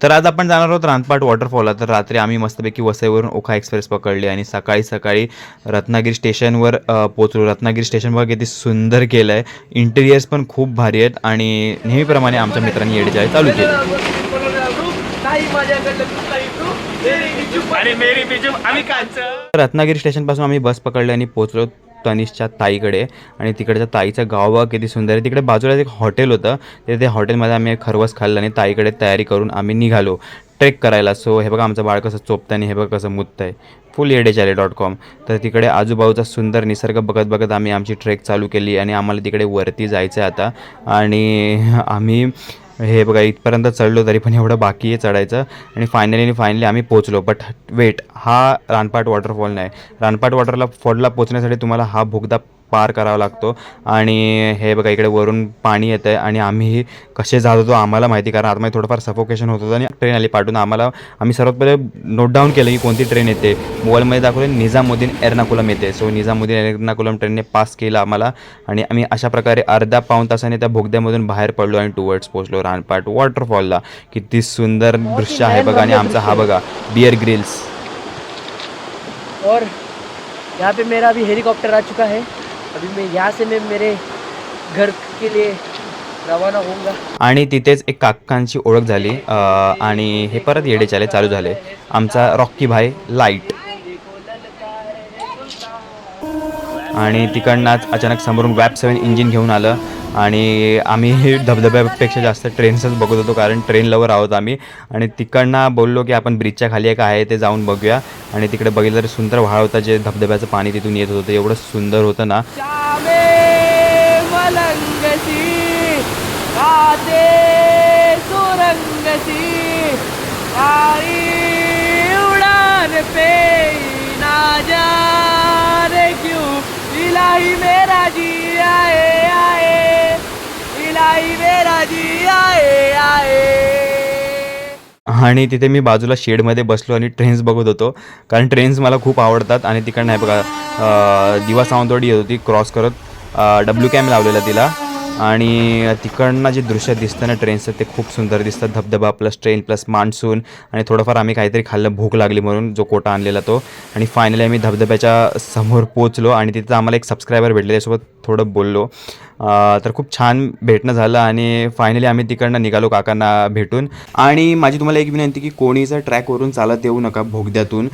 तर आज आपण जाणार आहोत रानपाट वॉटरफॉलला. तर रात्री आम्ही मस्तपैकी वसईवरून ओखा एक्सप्रेस पकडली आणि सकाळी सकाळी रत्नागिरी स्टेशनवर पोचलो रत्नागिरी स्टेशन बघा किती सुंदर केलं आहे इंटेरियर्स पण खूप भारी आहेत आणि नेहमीप्रमाणे आमच्या मित्रांनी येडे चालू केलं. रत्नागिरी स्टेशनपासून आम्ही बस पकडली आणि पोचलो तनिषच्या ताईकडे आणि तिकडच्या ताईचं गाव किती सुंदर आहे. तिकडे बाजूला एक हॉटेल होतं. ते त्या हॉटेलमध्ये आम्ही खरवस खाल्लं आणि ताईकडे तयारी करून आम्ही निघालो. ट्रेक करायला. सो हे बघा आमचं बाळ कसं चोपतं आणि हे बघा कसं मुततं आहे. फुल येडेचाले डॉट कॉम. तर तिकडे आजूबाजूचा सुंदर निसर्ग बघत बघत आम्ही आमची ट्रेक चालू केली आणि आम्हाला तिकडे वरती जायचं आहे आता. आणि आम्ही हे बघा इथपर्यंत चढलो तरी पण एवढं बाकी आहे चढायचं. आणि फायनली फायनली आम्ही पोचलो बट वेट हा रानपाट वॉटरफॉल नाही. रानपाट वॉटरला फॉलला पोचण्यासाठी तुम्हाला हा बोगदा पार करावा लागतो. आणि हे बघा इकडे वरून पाणी येतं आहे आणि आम्ही कसे जात होतो आम्हाला माहिती कारण आतमध्ये थोडंफार सफोकेशन होत होतं आणि ट्रेन आली पाठवून आम्हाला आम्ही सर्वात पहिले नोट डाऊन केलं की कोणती ट्रेन येते. मोबाईलमध्ये दाखवलं निझामुद्दीन एर्नाकुलम येते. सो निझामुद्दीन एर्नाकुलम ट्रेनने पास केलं आम्हाला. आणि आम्ही अशा प्रकारे अर्धा पाऊण तासाने त्या भोगद्यामधून बाहेर पडलो आणि टुवर्ड्स पोचलो रानपाट वॉटरफॉलला किती सुंदर दृश्य आहे बघा आणि आमचा हा बघा बिअर ग्रिल्स और यहाँ पे मेरा अभी हेलीकॉप्टर आ चुका है। अभी मैं यहाँ से मैं मेरे घर के लिए रवाना होऊंगा। आणि तिथेच एक काकांची ओळख झाली अं, आणि हे परत येडेचाले चालू झाले. आमचा रॉकी भाई लाइट आणि तिकडनंच अचानक समोरून वॅप सेवन इंजिन घेऊन आलं. आणि आम्ही धबधब्यापेक्षा जास्त ट्रेन्सच बघत होतो कारण ट्रेन लवर आहोत आम्ही. आणि तिकडनं बोललो की आपण ब्रिजच्या खाली एक आहे ते जाऊन बघूया. आणि तिकडे बघितलं तर सुंदर व्हाळ होता जे धबधब्याचं पाणी तिथून येत होतं एवढं सुंदर होतं ना. इलाही मेरा जी आए आए। इलाही मेरा जी आए आए। आणि तिथे मी बाजूला शेडमध्ये बसलो आणि ट्रेन्स बघत होतो. कारण ट्रेन्स मला खूप आवडतात आणि तिकडनं नाही बघा दिवा सावंतवाडी येत होती क्रॉस करत. डब्ल्यू कॅम लावलेला तिला. आणि तिकडनं जे दृश्य दिसतं ना ट्रेनचं ते खूप सुंदर दिसतं. धबधबा प्लस ट्रेन प्लस मान्सून आणि थोडंफार आम्ही काहीतरी खाल्लं भूक लागली म्हणून जो कोटा आणलेला तो. आणि फायनली आम्ही धबधब्याच्या समोर पोचलो आणि तिथं आम्हाला एक सबस्क्रायबर भेटले त्यासोबत थोडं बोललो. तर खूप छान भेटणं झालं आणि फायनली आम्ही तिकडनं निघालो काकांना भेटून. आणि माझी तुम्हाला एक विनंती की कोणीचं ट्रॅकवरून चालत येऊ नका भोगद्यातून.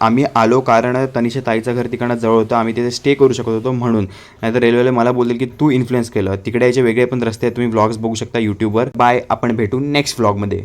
आम्ही आलो कारण तनिषा ताईचं घर तिकडनं जवळ होतं. आम्ही तिथे स्टे करू शकत होतो म्हणून. नाहीतर रेल्वेला मला बोलले की तू इन्फ्लुएन्स केलं. तिकडे याचे वेगळे पण रस्ते आहेत. तुम्ही व्लॉग्स बघू शकता यूट्यूबवर बाय आपण भेटू नेक्स्ट व्लॉगमध्ये